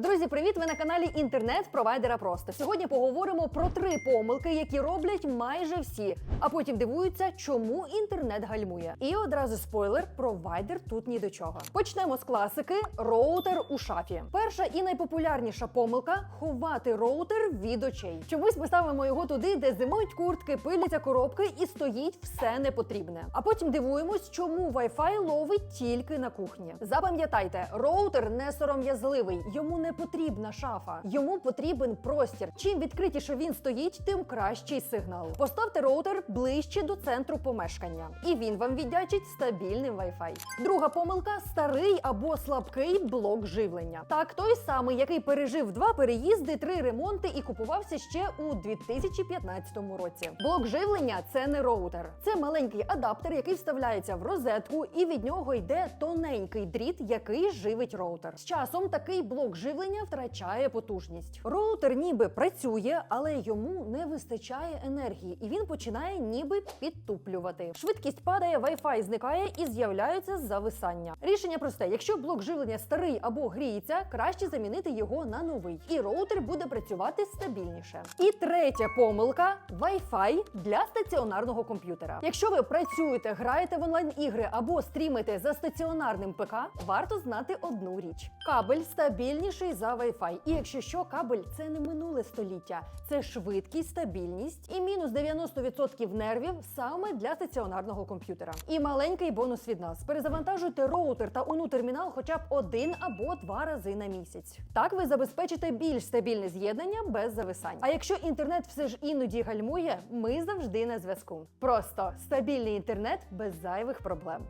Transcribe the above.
Друзі, привіт! Ви на каналі інтернет-провайдера Просто. Сьогодні поговоримо про три помилки, які роблять майже всі, а потім дивуються, чому інтернет гальмує. І одразу спойлер: провайдер тут ні до чого. Почнемо з класики: роутер у шафі. Перша і найпопулярніша помилка ховати роутер від очей. Чомусь ми ставимо його туди, де зимують куртки, пиляться коробки і стоїть все непотрібне. А потім дивуємось, чому Wi-Fi ловить тільки на кухні. Запам'ятайте, роутер не сором'язливий, йому не потрібна шафа, йому потрібен простір. Чим відкритіше він стоїть, тим кращий сигнал. Поставте роутер ближче до центру помешкання, і він вам віддячить стабільним Wi-Fi. Друга помилка старий або слабкий блок живлення. Так, той самий, який пережив два переїзди, три ремонти і купувався ще у 2015 році. Блок живлення це не роутер, це маленький адаптер, який вставляється в розетку, і від нього йде тоненький дріт, який живить роутер. З часом такий блок живлення втрачає потужність. Роутер ніби працює, але йому не вистачає енергії, і він починає ніби підтуплювати. Швидкість падає, Wi-Fi зникає і з'являються зависання. Рішення просте: якщо блок живлення старий або гріється, краще замінити його на новий, і роутер буде працювати стабільніше. І третя помилка Wi-Fi для стаціонарного комп'ютера. Якщо ви працюєте, граєте в онлайн-ігри або стрімите за стаціонарним ПК, варто знати одну річ: кабель стабільніший за Wi-Fi. І якщо що, кабель це не минуле століття, це швидкість, стабільність і мінус 90% нервів саме для стаціонарного комп'ютера. І маленький бонус від нас: перезавантажуйте роутер та УНУ термінал хоча б один або два рази на місяць. Так ви забезпечите більш стабільне з'єднання без зависань. А якщо інтернет все ж іноді гальмує, ми завжди на зв'язку. Просто стабільний інтернет без зайвих проблем.